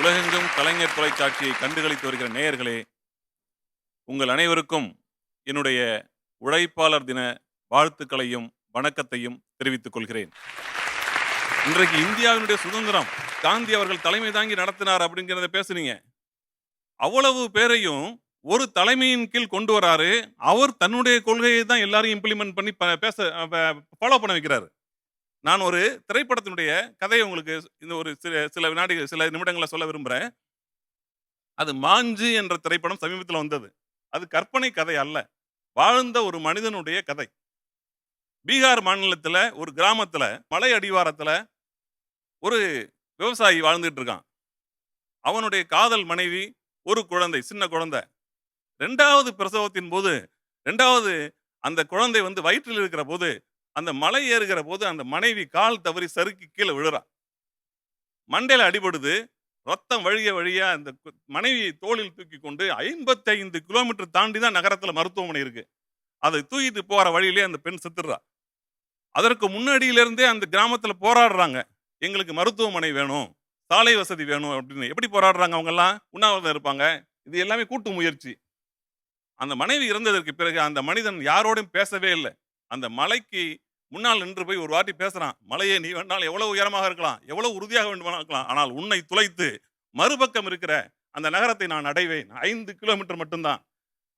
உலகெங்கும் கலைஞர் தொலைக்காட்சியை கண்டுகளித்து வருகிற நேயர்களே உங்கள் அனைவருக்கும் என்னுடைய உழைப்பாளர் தின வாழ்த்துக்களையும் வணக்கத்தையும் தெரிவித்துக் கொள்கிறேன். இன்றைக்கு இந்தியாவினுடைய சுதந்திரம் காந்தி அவர்கள் தலைமை தாங்கி நடத்தினார் அப்படிங்கிறத பேசுனீங்க. அவ்வளவு பேரையும் ஒரு தலைமையின் கீழ் கொண்டு வராரு. அவர் தன்னுடைய கொள்கையை தான் எல்லாரையும் இம்ப்ளிமெண்ட் பண்ணி பேச ஃபாலோ பண்ண வைக்கிறாரு. நான் ஒரு திரைப்படத்தினுடைய கதையை உங்களுக்கு இந்த ஒரு சில சில வினாடிகள் சில நிமிடங்களை சொல்ல விரும்புகிறேன் அது மாஞ்சு என்ற திரைப்படம் சமீபத்தில் வந்தது. அது கற்பனை கதை அல்ல. வாழ்ந்த ஒரு மனிதனுடைய கதை. பீகார் மாநிலத்தில் ஒரு கிராமத்தில் மலை அடிவாரத்தில் ஒரு விவசாயி வாழ்ந்துட்டு இருக்கான். அவனுடைய காதல் மனைவி ஒரு குழந்தை சின்ன குழந்தை. ரெண்டாவது பிரசவத்தின் போது ரெண்டாவது அந்த குழந்தை வந்து வயிற்றில் இருக்கிற போது அந்த மலை ஏறுகிற போது அந்த மனைவி கால் தவறி சறுக்கி கீழே விழுறான் மண்டையில் அடிபடுது. ரத்தம் வழிய வழியா அந்த மனைவியை தோளில் தூக்கி கொண்டு ஐம்பத்தைந்து கிலோமீட்டர் தாண்டி தான் நகரத்தில் மருத்துவமனை இருக்கு. அதை தூக்கிட்டு போகிற வழியிலே அந்த பெண் செத்துடுறா அதற்கு முன்னாடியிலேருந்தே அந்த கிராமத்தில் போராடுறாங்க. எங்களுக்கு மருத்துவமனை வேணும் சாலை வசதி வேணும் அப்படின்னு. எப்படி போராடுறாங்க அவங்கெல்லாம்? உண்ணாவிரதம் இருப்பாங்க. இது எல்லாமே கூட்டு முயற்சி. அந்த மனைவி இறந்ததற்கு பிறகு அந்த மனிதன் யாரோடும் பேசவே இல்லை. அந்த மலைக்கு முன்னால் நின்று போய் ஒரு வாட்டி பேசுகிறான் மலையே நீ வேண்டால் எவ்வளோ உயரமாக இருக்கலாம் எவ்வளோ உறுதியாக வேண்டுமானா இருக்கலாம் ஆனால் உன்னை துளைத்து மறுபக்கம் இருக்கிற அந்த நகரத்தை நான் அடைவேன். ஐந்து கிலோமீட்டர் மட்டும்தான்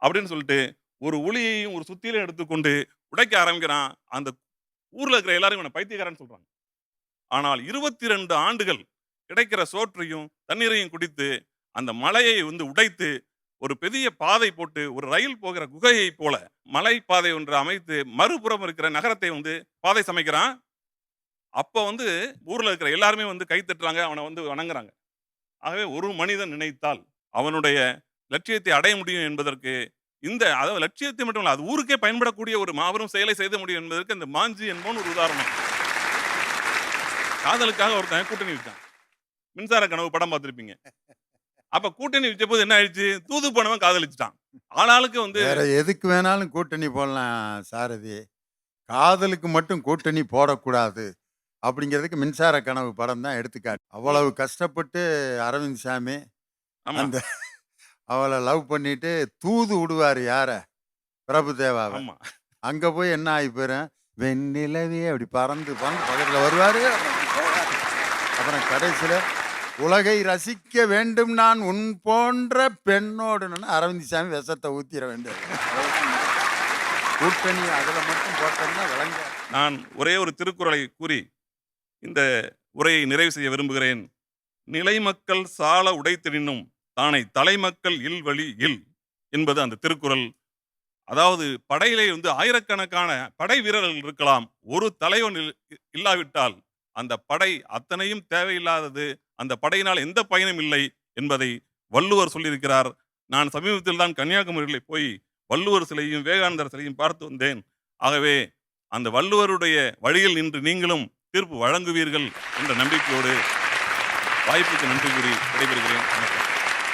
அப்படின்னு சொல்லிட்டு ஒரு ஒளியையும் ஒரு சுத்தியிலையும் எடுத்துக்கொண்டு உடைக்க ஆரம்பிக்கிறான். அந்த ஊரில் இருக்கிற எல்லாரும் இவனை பைத்தியக்காரன்னு சொல்கிறாங்க ஆனால் இருபத்தி ரெண்டு ஆண்டுகள் கிடைக்கிற சோற்றையும் தண்ணீரையும் குடித்து அந்த மலையை வந்து உடைத்து ஒரு பெரிய பாதை போட்டு ஒரு ரயில் போகிற குகையை போல மலை பாதை ஒன்று அமைத்து மறுபுறம் இருக்கிற நகரத்தை வந்து பாதை சமைக்கிறான். அப்போ வந்து ஊரில் இருக்கிற எல்லாருமே வந்து கை தட்டுறாங்க அவனை வந்து வணங்குறாங்க. ஆகவே ஒரு மனிதன் நினைத்தால் அவனுடைய லட்சியத்தை அடைய முடியும் என்பதற்கு இந்த அதாவது லட்சியத்தை மட்டும் இல்லை அது ஊருக்கே பயன்படக்கூடிய ஒரு மாபெரும் செயலை செய்த முடியும் என்பதற்கு இந்த மாஞ்சி என்பவன் ஒரு உதாரணம். காதலுக்காக ஒருத்தன் கூட்டணி வச்சான். மின்சார கனவு படம் பார்த்துருப்பீங்க. அப்ப கூட்டணி வச்ச போது என்ன ஆயிடுச்சு? தூது போனவன் காதலிச்சுட்டான். ஆளாளுக்கு வந்து வேற எதுக்கு வேணாலும் கூட்டணி போடலாம் சாரதி. காதலுக்கு மட்டும் கூட்டணி போடக்கூடாது அப்படிங்கிறதுக்கு மின்சார கனவு படம் தான் எடுத்துக்காட்டு. அவ்வளவு கஷ்டப்பட்டு அரவிந்த் சாமி அந்த அவளை லவ் பண்ணிட்டு தூது விடுவார் யார? பிரபுதேவாவை. ஆமா. அங்க போய் என்ன ஆகி போயிரும் வெண்ணிலவே அப்படி பறந்து பறந்து பக்கத்துல வருவாரு. அப்புறம் கடைசியில உலகை ரசிக்க வேண்டும் நான் உன் போன்ற பெண்ணோடு அரவிந்த் சாமி விஷத்தை ஊத்திட வேண்டும். கூட்டணி அதில் மட்டும் போட்டோம்னா விளங்க நான் ஒரே ஒரு திருக்குறளை கூறி இந்த உரையை நிறைவு செய்ய விரும்புகிறேன். நிலை மக்கள் சால உடைத்திடினும் தானை தலைமக்கள் இல் வழி இல் என்பது அந்த திருக்குறள். அதாவது படையிலே வந்து ஆயிரக்கணக்கான படை வீரர்கள் இருக்கலாம். ஒரு தலைவன் இல்- இல்லாவிட்டால் அந்த படை அத்தனையும் தேவையில்லாதது. அந்த படையினால் எந்த பயனும் இல்லை என்பதை வள்ளுவர் சொல்லியிருக்கிறார். நான் சமீபத்தில் தான் கன்னியாகுமரியில் போய் வள்ளுவர் சிலையும் விவேகானந்தர் சிலையும் பார்த்து வந்தேன். ஆகவே அந்த வள்ளுவருடைய வழியில் நின்று நீங்களும் தீர்ப்பு வழங்குவீர்கள் என்ற நம்பிக்கையோடு வாய்ப்புக்கு நன்றி கூறி விடைபெறுகிறேன். வணக்கம்.